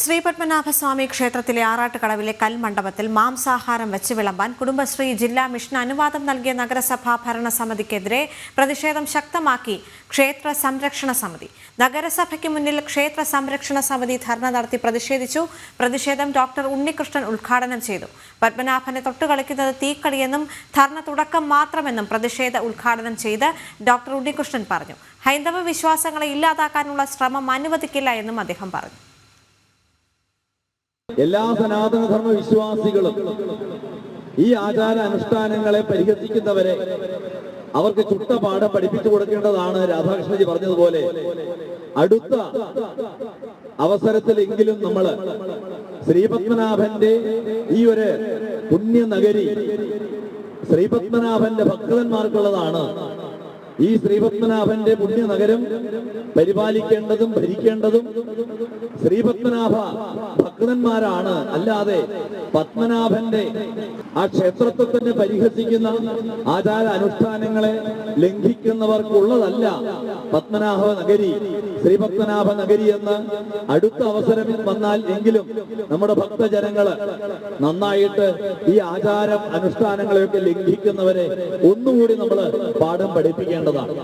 ശ്രീപത്മനാഭസ്വാമി ക്ഷേത്രത്തിലെ ആറാട്ടുകടവിലെ കൽമണ്ഡപത്തിൽ മാംസാഹാരം വെച്ച് വിളമ്പാൻ കുടുംബശ്രീ ജില്ലാ മിഷൻ അനുവാദം നൽകിയ നഗരസഭാ ഭരണസമിതിക്കെതിരെ പ്രതിഷേധം ശക്തമാക്കി ക്ഷേത്ര സംരക്ഷണ സമിതി. നഗരസഭയ്ക്ക് മുന്നിൽ ക്ഷേത്ര സംരക്ഷണ സമിതി ധർണ നടത്തി പ്രതിഷേധിച്ചു. പ്രതിഷേധം ഡോക്ടർ ഉണ്ണികൃഷ്ണൻ ഉദ്ഘാടനം ചെയ്തു. പത്മനാഭനെ തൊട്ടുകളിക്കുന്നത് തീക്കളിയെന്നും ധർണ തുടക്കം മാത്രമെന്നും പ്രതിഷേധ ഉദ്ഘാടനം ചെയ്ത് ഡോക്ടർ ഉണ്ണികൃഷ്ണൻ പറഞ്ഞു. ഹൈന്ദവ വിശ്വാസങ്ങളെ ഇല്ലാതാക്കാനുള്ള ശ്രമം അനുവദിക്കില്ല എന്നും അദ്ദേഹം പറഞ്ഞു. എല്ലാ സനാതന ധർമ്മ വിശ്വാസികളും ഈ ആചാര അനുഷ്ഠാനങ്ങളെ പരിഹസിക്കുന്നവരെ അവർക്ക് ചുട്ട പാഠം പഠിപ്പിച്ചു കൊടുക്കേണ്ടതാണ് രാധാകൃഷ്ണജി പറഞ്ഞതുപോലെ. അടുത്ത അവസരത്തിലെങ്കിലും നമ്മൾ ശ്രീപത്മനാഭന്റെ ഈ ഒരു പുണ്യനഗരി ശ്രീപത്മനാഭന്റെ ഭക്തന്മാർക്കുള്ളതാണ്. ഈ ശ്രീപത്മനാഭന്റെ പുണ്യനഗരം പരിപാലിക്കേണ്ടതും ഭരിക്കേണ്ടതും ശ്രീപത്മനാഭ ഭക്തന്മാരാണ്. അല്ലാതെ പത്മനാഭന്റെ ആ ക്ഷേത്രത്തെ തന്നെ പരിഹസിക്കുന്ന ആചാര അനുഷ്ഠാനങ്ങളെ ലംഘിക്കുന്നവർക്കുള്ളതല്ല പത്മനാഭ നഗരി. ശ്രീപത്മനാഭ നഗരി എന്ന് അടുത്ത അവസരം വന്നാൽ എങ്കിലും നമ്മുടെ ഭക്തജനങ്ങൾ നന്നായിട്ട് ഈ ആചാരം അനുഷ്ഠാനങ്ങളെയൊക്കെ ലംഘിക്കുന്നവരെ ഒന്നുകൂടി നമ്മൾ പാഠം പഠിപ്പിക്കേണ്ടതാണ്.